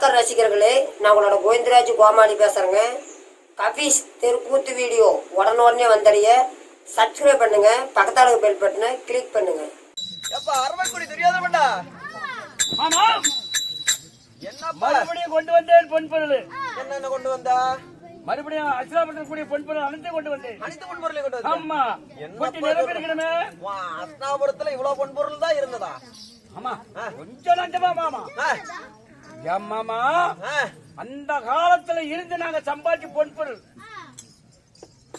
ரசிகர்களே நான் உங்களோட கோவிந்தராஜ் கோமாளி பேசுகிறேங்க கபீஸ் தெருக்கூத்து வீடியோ உடனுடனே வந்தடைய. சப்ஸ்கிரைப் பண்ணுங்க பக்கத்தாளுக்கு பெல் பட்டனை கிளிக் பண்ணுங்க. மறுபடியும் கொண்டு வந்தேன் பொன் பொருள். என்னென்ன கொண்டு வந்தா? மறுபடியும் அஸ்லாமத்தில் கூடிய பொன் பொருள் அனைத்தையும் கொண்டு வந்தேன். அனைத்து பொன்பொருளையும் கொண்டு வந்தா ஆமா. இது? நிரப்பிருக்கணுமே வா, அஸ்னாபுரத்துல இவ்வளவு பொன்பொருள் தான் இருந்ததா? ஆமா. கொஞ்சம் நஞ்சமா மாமா. ஆ, அந்த காலத்துல இருந்து நாங்க சம்பாதிச்சு பொன் பொருள்.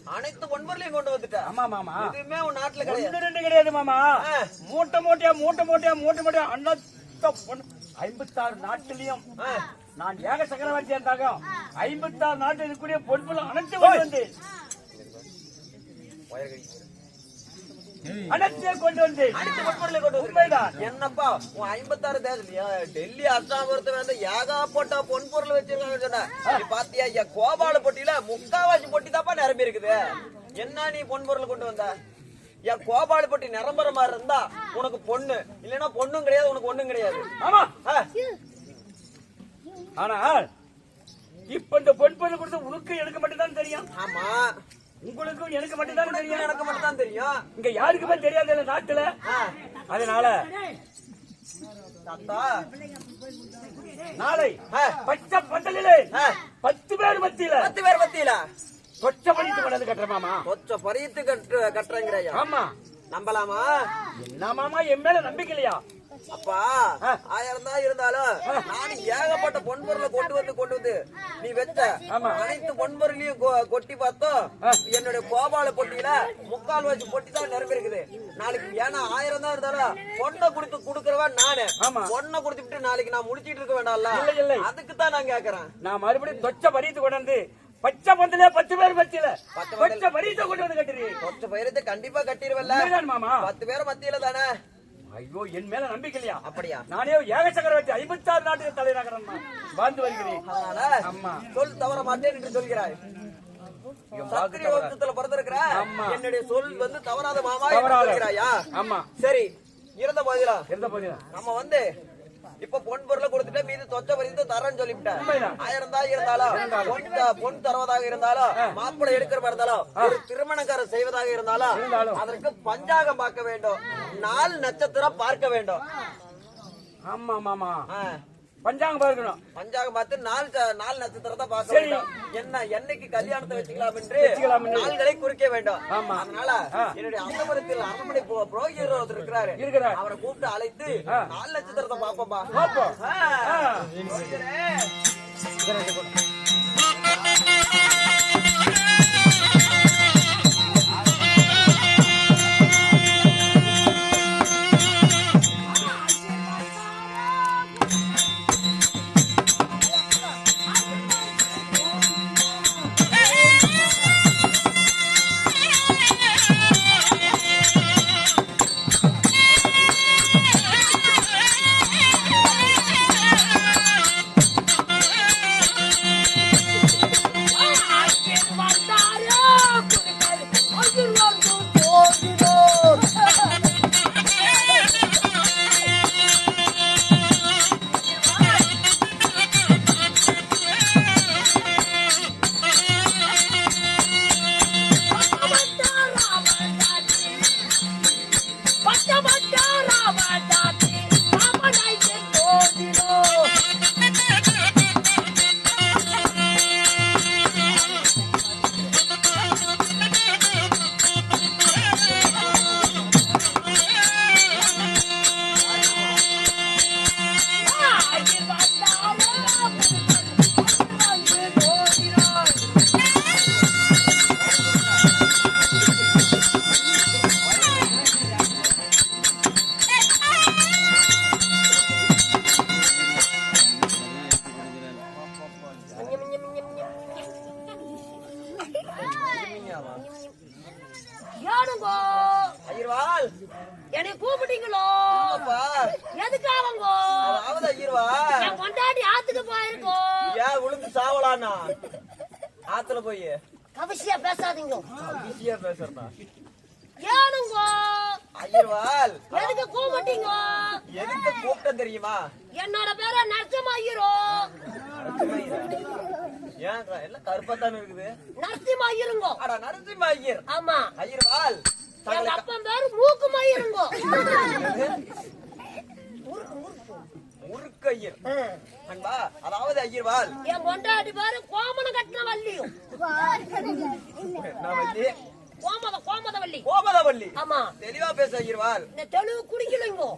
அனைத்து பொன்பொருளையும் கொண்டு வந்துட்டா. ஆமா மாமா எதுவுமே உன் நாட்டுல கிடையாது. ரெண்டு கிடையாது மாமா. மூட்டை மூட்டையா மூட்டை மூட்டையா மூட்டை மூட்டையா அன்னத்த பொன். ஐம்பத்தாறு நாட்டிலையும் நான் ஏக சக்கரவர்த்தி இருந்தாங்க ஐம்பத்தாறு நாட்டில் இருக்கக்கூடிய பொன் பொருள் அனைத்தையும் அனைத்தையும் கொண்டு வந்தேன் உண்மைதான். என்னப்பா உன் ஐம்பத்தாறு தேசம் டெல்லி அஸ்னாபுரத்துல வந்து ஏகாப்பட்ட பொன்பொருள் வச்சிருக்காங்க சொன்ன. பாத்தியா என் கோபால பொட்டியில முக்காவாசி பொட்டி தாப்பா நிரம்பி இருக்குது. என்ன நீ பொன்பொருள் கொண்டு வந்த? என் கோபால பொட்டி நிரம்புற மாதிரி இருந்தா உனக்கு பொண்ணு. இல்லைன்னா பொண்ணும் கிடையாது உனக்கு ஒண்ணும் கிடையாது. ஆமா. ஆனா இப்ப இந்த பொன் பொருள் கொடுத்து உனக்கு எனக்கு மட்டும் தான் தெரியும். ஆமா. உங்களுக்கும் எனக்கு மட்டும் தான் தெரியும். எனக்கு மட்டும் தான் தெரியும். இங்க யாருக்குமே தெரியாது இந்த நாட்டுல. அதனால நாளை பச்சை பந்தலிலே ஆ, பத்து பேர் மத்தியில. பத்து பேர் பத்தியில கொச்சை படித்து கொண்டது கட்டுற மாமா. கொச்ச பறித்து கட்டு கட்டுறேங்கிறையா? ஆமா. நம்பலாமா? என்ன மாமா என் மேல நம்பிக்கை இல்லையா? அப்பா. ஆயிரம் தான் இருந்தாலும் நானும் ஏகப்பட்ட பொன்பொருளை கொண்டு வந்து கொண்டு வந்து நீ வச்ச. அனைத்து பொன்பொருளையும் கொட்டி பார்த்தோம். என்னுடைய கோபால பொட்டியில முக்கால் வச்சு பொட்டி தான் நிரம்பி இருக்குது. நாளைக்கு ஏன்னா ஆயிரம் தான் இருந்தாலும் பொண்ணை கொடுத்து குடுக்கறவன் நானு. பொண்ணை கொடுத்துட்டு நாளைக்கு நான் முடிச்சிட்டு இருக்க வேண்டாம்ல. அதுக்கு தான் நான் கேக்குறேன். நான் மறுபடியும் தொச்சை பறித்து கொண்டு வந்து பச்சை பந்தலே பத்து பேர் மத்தியில பத்து பச்சை பறித்து கொண்டு வந்து கட்டுறீங்க. கொச்ச பயிரத்தை கண்டிப்பா கட்டிடுவல்ல மாமா. பத்து பேர் மத்தியில தானே? ஐயோ என் மேல நம்பிக்கை இல்லையா? அப்படியா? நானே ஏக சக்கரவர்த்தி ஐம்பத்தாறு நாட்டுக்கு தலைநகரம் நான் வாழ்ந்து வருகிறேன். ஆமா சொல் தவற மாட்டேன் என்று சொல்கிறாய். சத்திரிய வம்சத்துல பிறந்திருக்கிற. என்னுடைய சொல் வந்து தவறாத மாமா ஆமா சரி இருந்த போதிலும் இருந்த போதியா நம்ம வந்து இப்ப பொன் பொருளை கொடுத்துட்டு மீது தொச்ச பறித்து தரேன்னு சொல்லிவிட்டேன். ஆயிரம் தான் இருந்தாலும். பொன் தருவதாக இருந்தாலும் மாப்பிள்ளை எடுக்கிறதா இருந்தாலும் ஒரு திருமணக்காரர் செய்வதாக இருந்தாலும். அதற்கு பஞ்சாகம் பார்க்க வேண்டும். நாள் நட்சத்திரம் பார்க்க வேண்டும் ஆமா மாமா ஆ. பஞ்சாங்கம் பார்க்கணும் பஞ்சாகம் பார்த்து நாள் த- நாள் நட்சத்திரத்தை பார்க்க. வேண்டும் என்ன என்னைக்கு கல்யாணத்தை வச்சுக்கலாம் என்று. நாள்களை குறிக்க வேண்டும் ஆமா. அதனால. என்னுடைய அரண்மனையில் அரண்மனை புரோகிதர் ஒருத்தர் இருக்கிறாரு இருக்கிறார். அவரை கூப்பிட்டு அழைத்து. நாள் நட்சத்திரத்தை பார்ப்போம்பா பார்ப்போம். கொண்டாடி ஆத்துக்கு போயிருக்கோ ஏன் விழுந்து சாவலானா ஆத்துல போய். கவசியா பேசாதீங்க. ஈஸியா பேசுறதா ஏனுங்கோ? ஐயர்வாள். எதுக்கு கூப்பிட்டீங்க? எதுக்கு கூப்பிட்டேன் தெரியுமா? என்னோட பேரு நரசிம்ம ஐயரோ ஏன் எல்லாம் கருப்பாத்தானே இருக்குது? நரசிம்ம ஐயருங்கோ அடா நரசிம்ம ஐயர் ஆமா. ஐயர்வாள். எங்க அப்பன் பேரு மூக்கும் ஐயருங்கோ முறுக்கு ஐயர் அன்பா அதாவது ஐயர்வாள். என் கொண்டாடி பேரு கோமன கட்டின வள்ளியும் நான் வள்ளி? கோமத கோமத வள்ளி. கோமதவள்ளி ஆமா. தெளிவா பேச ஐயர்வாள். இந்த தெளிவு குடிக்கலைங்கோ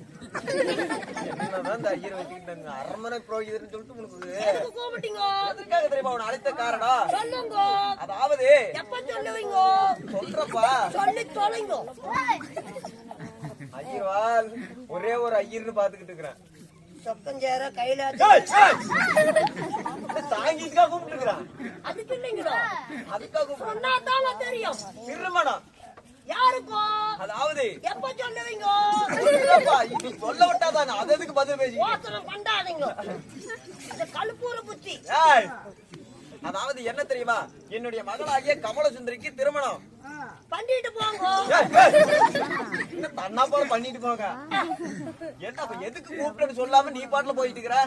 அரண்மனை புரோகிதர்னு சொல்லிட்டு உனக்கு கூப்பிட்டீங்க எதற்காக தெரியுமா உன்னை அழைத்த காரணம்? சொல்லுங்க. அதாவது எப்ப சொல்லுவீங்க? சொல்றப்பா. சொல்லி தொலைங்க. ஐயர்வாள் ஒரே ஒரு ஐயர்னு பாத்துக்கிட்டு இருக்கிறேன். சொக்கஞ்சேர கையில தாங்கிக்கா கூப்பிட்டு இருக்கிறான் அதுக்கு இல்லைங்களோ அதுக்காக கூப்பிட்டு சொன்னா தாங்க தெரியும். திருமணம். யாருக்கும் அதாவது எப்ப சொல்லுவீங்க? சொல்ல விட்டாதான்? அது எதுக்கு பதில் பேசி பண்ணாதீங்க கழுப்பூர புத்தி. அதாவது என்ன தெரியுமா? என்னுடைய மகளாகிய கமலசுந்தரிக்கு திருமணம். பண்ணிட்டு போங்க. தன்னா போல பண்ணிட்டு போங்க. என்ன எதுக்கு கூப்பிட்டு சொல்லாம நீ பாட்டுல போயிட்டு இருக்கிற?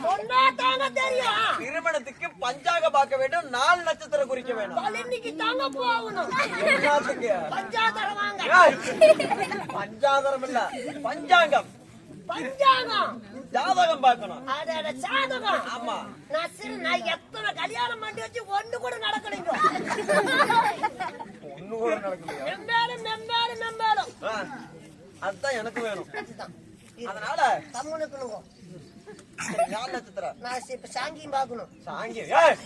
தெரியும். திருமணத்துக்கு பஞ்சாக பார்க்க வேண்டும் நாலு நட்சத்திரம் குறிக்க வேணும் பழனிக்கு தாங்க போகணும். பஞ்சாதரம் பஞ்சாதரம் இல்ல பஞ்சாங்கம். பஞ்சாங்கம். ஜாதகம் பார்க்கணும். அதோட சாதகம் ஆமா. நான் சிறு நான் எத்தனை கல்யாணம் பண்ணி வச்சு ஒண்ணு கூட நடக்கலைங்க. ஒண்ணு கூட நடக்கலையா? மெம்பாலும் மெம்பாலும் மெம்பாலும். ஆ, அதுதான் எனக்கு வேணும். அதனால கம்முனுக்குனுங்க. நாலு நட்சத்திரம்? நான் இப்ப சாங்கியம் பார்க்கணும். சாங்கி ஏய்,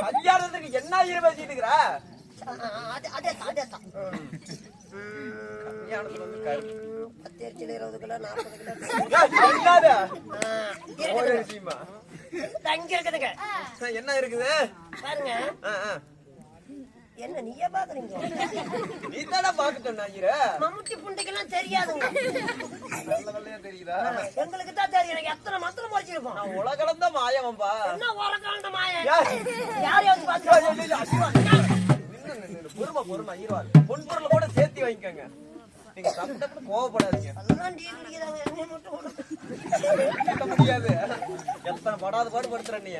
கல்யாணத்துக்கு என்ன ஆயிரம் பேசிட்டு இருக்கிற என்ன இருக்குது? பாருங்க. ஆ, ஆ. என்ன நீயே பாக்குறீங்க? நீ தானே பாக்கட்டும் ஐயர மம்முட்டி புண்டைக்கெல்லாம் தெரியாதுங்க. தெரியுதா? எங்களுக்கு தான் தெரியும். எனக்கு எத்தனை மந்திரம் முடிச்சிருக்கோம் நான் உலகளந்த மாயவன்பா என்ன உரக்காண்ட மாய? ஏய். யாரையாவது பார்த்து பொறுமை பொறுமை ஐயர்வாள் பொன்பொருள் கூட சேர்த்து வாங்கிக்கோங்க. நீங்க தப்பு கோவப்படாதீங்க. விடு. சொல்ல முடியாது. எத்தனை படாத பாடு படுத்துற நீ.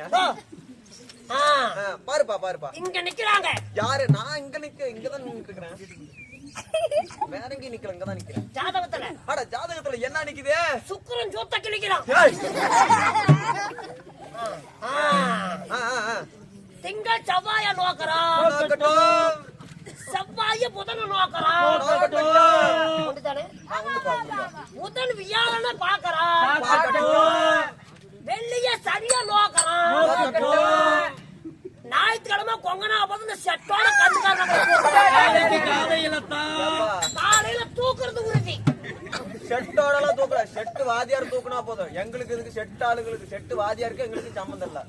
பாருப்பா பாருப்பா. இங்க நிக்கிறாங்க. யாரு? நான் இங்க நிக்க இங்கதான் நின்னுட்டு இருக்கிறேன். வேற எங்கேயும் நிக்கல இங்கதான் நிக்கிறேன். ஜாதகத்துல. அட ஜாதகத்துல என்ன நிக்குது? சுக்கிரன் சூத்த கிழிக்கிறான் ஏய். ஆ, ஆ, ஆ, ஆ. திங்கள் செவ்வாய நோக்கறான் நோக்கட்டும். செவ்வாய புதனை உண்டுப்பா. புதன் வியாழனை பாக்கறான். வெள்ளிய சரியா நோக்கறான். ஞாயிற்றுக்கிழமை கொங்கனாபுரம் செட்டோட கண்டுக்காரங்க ஏப்பா, காலையில தூக்குறது உறுதி. தூக்கல. ஷெட்டு வாதியார் தூக்குனா போதும். எங்களுக்கு இதுக்கு ஆளுங்களுக்கு ஷெட்டு வாதியாருக்கு எங்களுக்கு சம்மந்தம் இல்ல.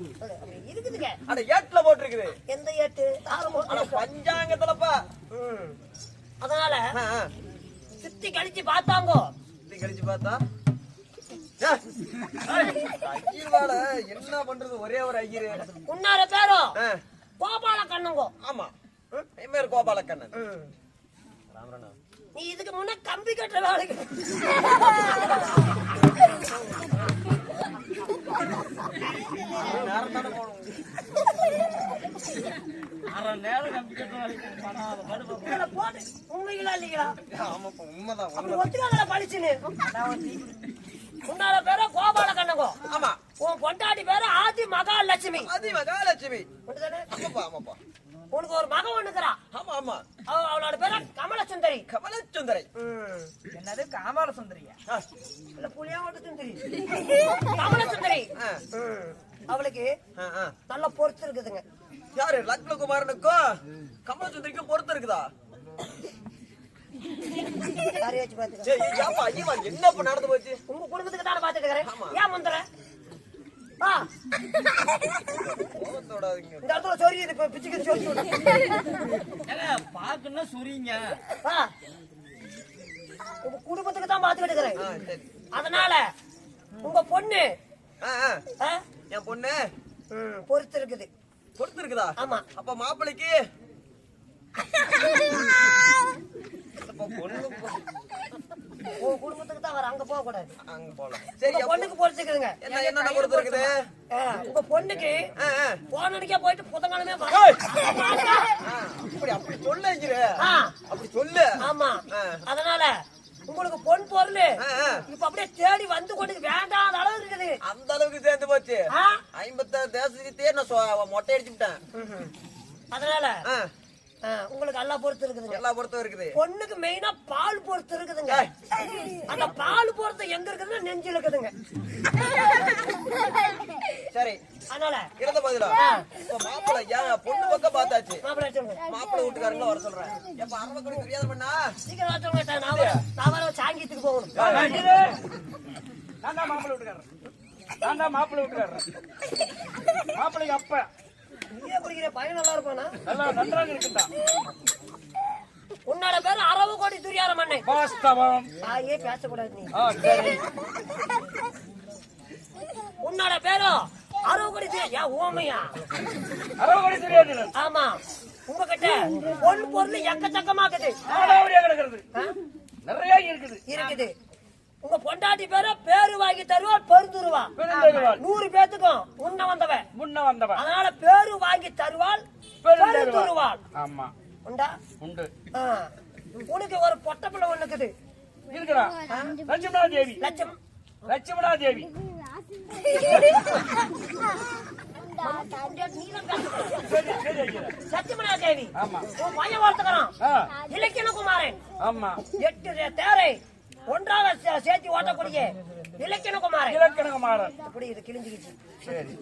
இருக்குதுங்க. அட ஏட்டுல போட்டிருக்குது. எந்த ஏட்டு? ஆனா பஞ்சாங்கத்துலப்பா. அதனால. சுத்தி கழிச்சு பார்த்தாங்கோ. இப்படி கழிச்சு பார்த்தா? என்ன பண்றது? ஒரே ஒரு ஐயரு. உன்னார பேரும் கோபால கண்ணுங்கோ ஆமா. என் பேர் கோபாலக்கண்ணன். ராமரணா நீ இதுக்கு முன்ன கம்பி கட்டுற போகணும் அரை நேரம் பாடு இதுல போட்டு உண்மைகளா இல்லைங்களா? ஆமாப்பா உண்மைதான் ஒத்துக்காங்களா பழிச்சுன்னு உன்னார பேரும் கோபால கண்ணுங்கோ ஆமா. உன் பொண்டாட்டி பேரு ஆதி மகாலட்சுமி. அதி மகாலட்சுமி? ஆமாப்பா ஆமாப்பா. உனக்கு ஒரு மகன் ஒண்ணுக்கிறா ஆமா ஆமா. அவ- அவளோட பேரு கமலசுந்தரி. கமலச்சுந்தரை என்னது காமால சுந்தரியா இல்ல புளியா மட்டும் சுந்தரி கமலசுந்தரி. ஆ, அவளுக்கு. நல்ல பொறுத்து இருக்குதுங்க. யாரு? லக்னகுமாரனுக்கும் கமலச்சுந்தரிக்கும் பொறுத்து இருக்குதா? என்ன நடந்து போச்சு? உங்க குடும்பத்துக்கு தானே பாத்துட்டு இருக்கிறேன். ஏன் முந்தர? இந்த இடத்துல சொறி இது இப்ப பிச்சுக்கு. ஏங்க பாக்குன்னா சுரிங்க உங்க குடும்பத்துக்கு தான் பாத்துக்கிட்டு இருக்கிறேன். சரி. அதனால உங்க பொண்ணு ஆ, ஆ. ஆ? என் பொண்ணு? பொறுத்து இருக்குது பொறுத்து இருக்குதா ஆமா. அப்ப பொ- உன் குடும்பத்துக்கு தான் வர அங்க போக கூடாது. அங்க போலாம் சரி பொண்ணுக்கு பொறுத்துக்குதுங்க என்ன பொறுத்து இருக்குது உங்க பொண்ணுக்கு. போனடிக்கே போயிட்டு ஆ, அப்படி அப்படி சொல்லு அப்படி ஆமா. அதனால உங்களுக்கு பொன் பொருள். இப்ப அப்படியே தேடி வந்து கொண்டு வேண்டாத அளவு இருக்குது. அந்த அளவுக்கு சேர்ந்து போச்சு. ஐம்பத்தாறு தேசத்துக்கே நான் மொட்டை அடிச்சுட்டேன். அதனால உங்களுக்கு எல்லாம் பொறுத்து இருக்குதுங்க. எல்லா பொறுத்தும் இருக்குது. பொண்ணுக்கு மெயினா பால் பொறுத்து இருக்குதுங்க. அந்த பால் பொறுத்து எங்க இருக்குதுன்னா நெஞ்சில் இருக்குதுங்க. சரி. அதனால இருந்த பதிலா? மாப்பிள்ளை ஏன் பொண்ணு பக்கம் பார்த்தாச்சு. மாப்பிள்ளை சொல்லுங்க. மாப்பிள்ளை வீட்டுக்காரங்களும் வர சொல்றேன். எப்ப அரம்ப கூட தெரியாத பண்ணா? சீக்கிரம் வர சொல்லுங்க நான் வர நான் வர சாங்கியத்துக்கு போகணும். நான் தான் மாப்பிள்ளை விட்டுக்காரன் நான் தான் மாப்பிள்ளை விட்டுக்காரன் மாப்பிள்ளைக்கு அப்ப. நீயே குடிக்கிற பையன் நல்லா இருப்பானா? நல்லா நன்றாக இருக்குதா உன்னோட பேரு அரவு கோடி துரியார மண்ணை வாஸ்தவம். தாயே பேசக்கூடாது நீ. உன்னோட பேரு அரவு கோடி துரியா ஓமையா அறுபது கோடி தெரியாது ஆமா. உங்ககிட்ட பொன் பொருள் எக்கச்சக்கமாக்குது? நிறைய இருக்குது. இருக்குது. உங்க பொண்டாட்டி பேர பேரு வாங்கி தருவாள் பெருந்துருவா பெருந்தருவாள் நூறு பேத்துக்கும் முன்ன வந்தவன். முன்ன வந்தவன். அதனால பேரு வாங்கி தருவாள் பெருந்தருவாள். ஆமா. உண்டா? உண்டு. உனக்கு ஒரு பொட்ட பிள்ளை ஒண்ணு இருக்குது. இருக்கிறான் லட்சுமணா தேவி. லட்சம். லட்சுமணா தேவி. சத்தியமனா தேவி. ஆமா. பையன் வளர்த்துக்கிறான் ஆ. இலக்கிய குமாரன். ஆமா. எட்டு தேரை ஒன்றாக சே- சேர்த்து ஓட்டக்கூடிய இலக்கிய குமாரன். இலக்கணகுமாரன் அப்படி இது கிழிஞ்சுக்கிச்சு. சரி.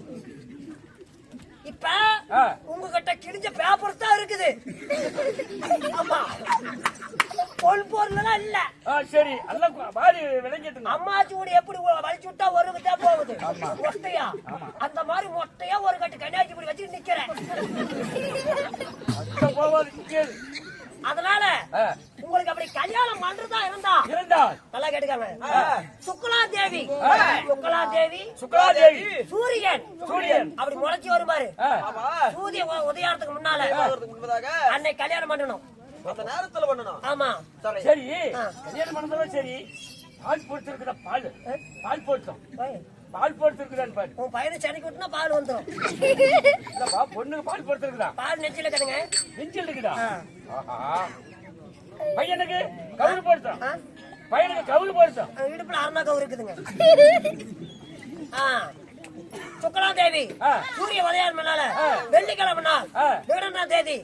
இப்ப. உங்ககிட்ட கிழிஞ்ச பேப்பர் தான் இருக்குது. ஆமா பொன் பொருள்லாம் இல்ல. சரி. அம்மாச்சி கூட எப்படி வலிச்சு விட்டா ஒரு போகுது. மொட்டையா? அந்த மாதிரி மொட்டையா ஒரு கட்டு கன்னியாச்சி இப்படி வச்சுட்டு நிக்கிறேன். அதனால உங்களுக்கு அப்படி கல்யாணம் பண்றதா இருந்தா இருந்தால். நல்லா கேட்டுக்காங்க. சுக்லா தேவி. சுக்லா தேவி. சுக்லா தேவி. சூரியன். சூரியன். அப்படி முளைச்சி வரும் பாரு ஆ, ஆமா சூரிய உதயாரத்துக்கு முன்னால ஆகிறதுக்கு முன்பதாக? அன்னை கல்யாணம் பண்ணணும். அந்த நேரத்துல பண்ணணும். ஆமா. சரி. சரி. கல்யாணம் பண்ணதோட சரி. பால் பொறுத்திருக்குதா பால். பால் பொருத்தம் ஓய், பால் பொறுத்திருக்குதான்னு பாரு. உன் பையனை விட்டுனா பால் வந்துடும் இல்லப்பா பொண்ணுக்கு பால் பொறுத்திருக்குதா பால் நெச்சில கடுங்க நெஞ்சில் இருக்குதா? ஆஹா. பையனுக்கு கவுரு பொருத்தம் ஆ? பையனுக்கு கவுரு பொருத்தம் இடுப்புல அருணாக்கம் இருக்குதுங்க ஆ. சுக்லா தேவி ஆ. சூரிய முன்னால ஆ. வெள்ளிக்கிழமை நாள். விகடனாம் தேதி.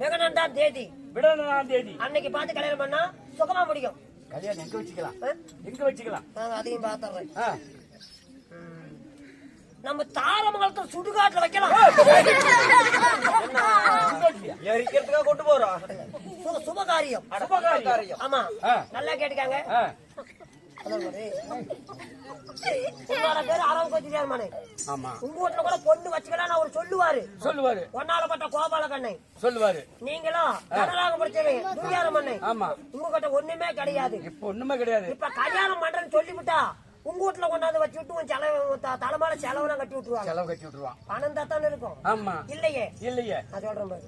விகடனாம் தேதி விடலாம் தேதி அன்னைக்கு பார்த்து கல்யாணம் பண்ணா சுகமா முடியும் கல்யாணம் எங்க வச்சுக்கலாம்? எங்க வச்சுக்கலாம் அதையும் பார்த்தோம் ஆ. நம்ம தாரமங்கலத்துல சுடுகாட்டுல வைக்கலாம் எரிக்கிறதுக்காக கொண்டு போறோம் சு- சுபகாரியம். சுபகாரியம். ஆமா. நல்லா கேட்டுக்காங்க. ஆ. அதான் பாரு. உன்னோட பேரு அரவு கோச்சி சேர்மானு. ஆமா. உங்க வீட்டுல கூட பொண்ணு வச்சுக்கலாம் அவர் சொல்லுவாரு. சொல்லுவாரு. ஒன்னாலப்பட்ட கோபால கண்ணை. சொல்லுவாரு. நீங்களும் கடலாக படிச்சவங்க ஆமா. உங்ககிட்ட ஒண்ணுமே கிடையாது. இப்ப ஒண்ணுமே கிடையாது. இப்ப கல்யாணம் பண்றேன்னு சொல்லிவிட்டா உங்க வீட்டுல கொண்டாந்து வச்சு விட்டு உன் செலவு தலைமையில செலவுலாம் கட்டி விட்டுருவாங்க. செலவு கட்டி விட்டுருவான். பணம் தாத்தானே இருக்கும். ஆமா. இல்லையே. இல்லையே. நான் சொல்றேன் பாரு.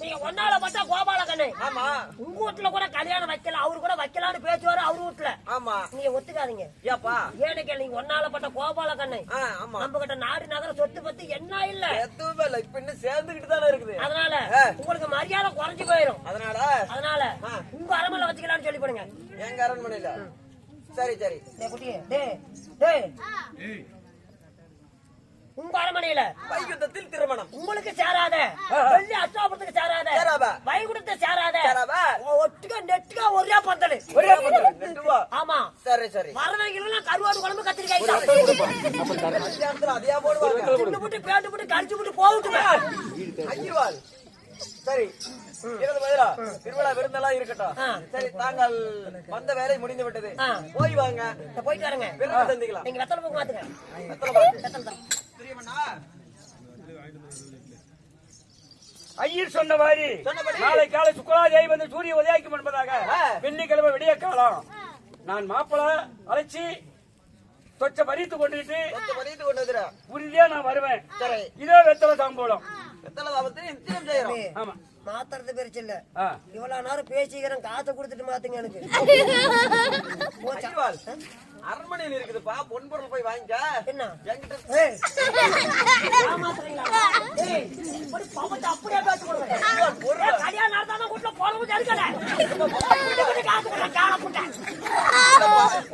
நீங்க ஒன்னால பட்டா கோபால கண்ணை ஆமா. உங்க வீட்டுல கூட கல்யாணம் வைக்கல அவரு கூட வைக்கலாம்னு பேசுவாரு அவரு வீட்டுல. ஆமா. நீங்க ஒத்துக்காதீங்க. ஏப்பா. ஏன்னு கேளு நீங்க ஒன்னால பட்ட கோபால கண்ணை ஆ, ஆமா. நம்ம கிட்ட நாடு நகர சொத்து பத்தி என்ன இல்ல? எதுவுமே இல்ல இப்ப இன்னும் சேர்ந்துகிட்டு தானே இருக்குது. அதனால. உங்களுக்கு மரியாதை குறைஞ்சு போயிரும். அதனால? அதனால. உங்க அரமனை வச்சுக்கலாம்னு சொல்லி பண்ணுங்க எங்க அரண்மனையில? சரி சரி. டேய் குட்டியே, டேய், டேய். உங்க அரண்மனையில வைகுந்தத்தில் திருமணம். உங்களுக்கு சேராத வெள்ளி அஷ்டாபுரத்துக்கு சேராத. வைகுண்டத்தை சேராத. ஒட்டுக்கா நெட்டுக்கா ஒரே பந்தல். ஒரே ரூபா. ஆமா. சரி சரி. வரவங்க கருவாடு குழம்பு கத்திரிக்காய் அதையா போடுவாங்க? புட்டு பேண்டு புட்டு கடிச்சு புட்டு போகட்டுமே. ஐயவாள் சரி. இருபது திருவிழா விருந்தெல்லாம் இருக்கட்டும். சரி தாங்கள் வந்த வேலை முடிந்து விட்டது. போய் வாங்க. போயிட்டு வரேங்க. விருந்து சந்திக்கலாம். நீங்க வெத்தலை போக்கு மாத்துங்க வெத்தலை ஐயர் சொன்ன மாதிரி. நாளை காலை சுக்கராதேவி வந்து சூரிய உதயாக்கும் என்பதாக. வெள்ளிக்கிழமை விடிய காலம். நான் மாப்பிள அழைச்சி தொச்ச பறித்து கொண்டுகிட்டு கொஞ்சம் பதித்து கொண்டு உறுதியா நான் வருவேன். இதோ வெத்தலை தாம்பூலம் வெத்தலை தாபத்தை நிச்சயம் செய்யறோம் ஆமா. மாத்துறது பெருச்சு இல்ல. இவ்வளவு நேரம் பேசிக்கிறேன் காசை கொடுத்துட்டு மாத்துங்க எனக்கு. அரண்மனையில் இருக்குதுப்பா பொன் பொருள் போய் வாங்கிக்க. என்ன? அப்படியே பேசி கொடுங்க. ஏய், கல்யாணம் நடந்தாலும் வீட்டுல போறவும் தடுக்கல. இப்படி இப்படி காசு கொடுங்க, காலை புட்டை.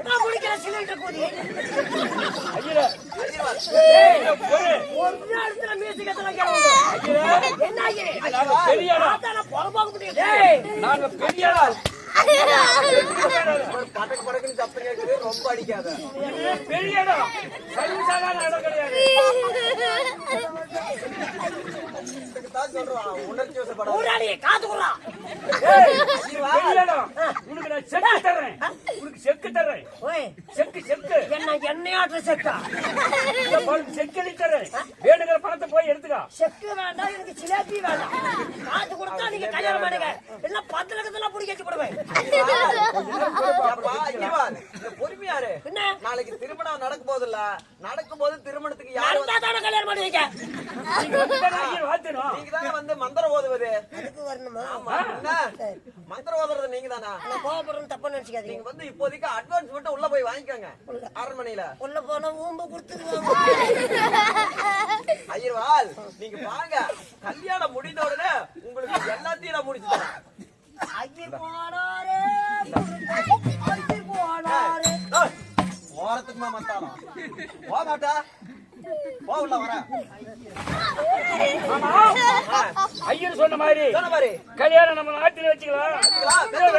நான் குடிக்கிற சிலிண்டர் கூதி. ஒரு நேரத்துல எத்தனை? என்ன பெரிய முடியாது. ஏய், நாங்க பெரிய படக்கு படக்குன்னு சத்தம் கேட்குது ரொம்ப அடிக்காத பெரிய இடம் கிடையாது. உனக்கு நான் செக்கு தர்றேன் உனக்கு செக்கு தர்றேன் செக்கு செக்கு என்ன எண்ணெயாற்ற செக்கா செக்கு எழுதி தர்றேன் வேணுங்கிற பணத்தை போய் எடுத்துக்கா செக்கு வேண்டாம் எனக்கு சிலேபி வேண்டாம் காசு கொடுத்தா நீங்க கல்யாணம் பண்ணுங்க இல்ல பத்து லட்சத்துல பிடிக்க வச்சு போடுவேன் பொறுமையாரு என்ன நாளைக்கு திருமணம் நடக்கும் போதுல்ல நடக்கும் போது திருமணத்துக்கு யாரு கல்யாணம் நீங்க தானே வந்து மந்திரம் ஓதுவது? அதுக்கு வரணுமா? என்ன? மந்திரம் ஓதுறது நீங்க தானா நான் தப்பா நினைச்சுக்காதீங்க. நீங்க வந்து இப்போதைக்கு அட்வான்ஸ் மட்டும் உள்ள போய் வாங்கிக்கோங்க. அரண்மனையில. உள்ள போனா ஊம்ப கொடுத்துருவாங்க ஐயர்வால் நீங்க வாங்க கல்யாணம் முடிந்த உடனே உங்களுக்கு எல்லாத்தையும் நான் முடிச்சு தரேன் ஐயர் போனாரே போக மாட்டா. போ உள்ள வர. ஐயர் சொன்ன மாதிரி சொன்ன மாதிரி. கல்யாணம் நம்ம நாட்டில் வச்சுக்கலாம். வெத்தலை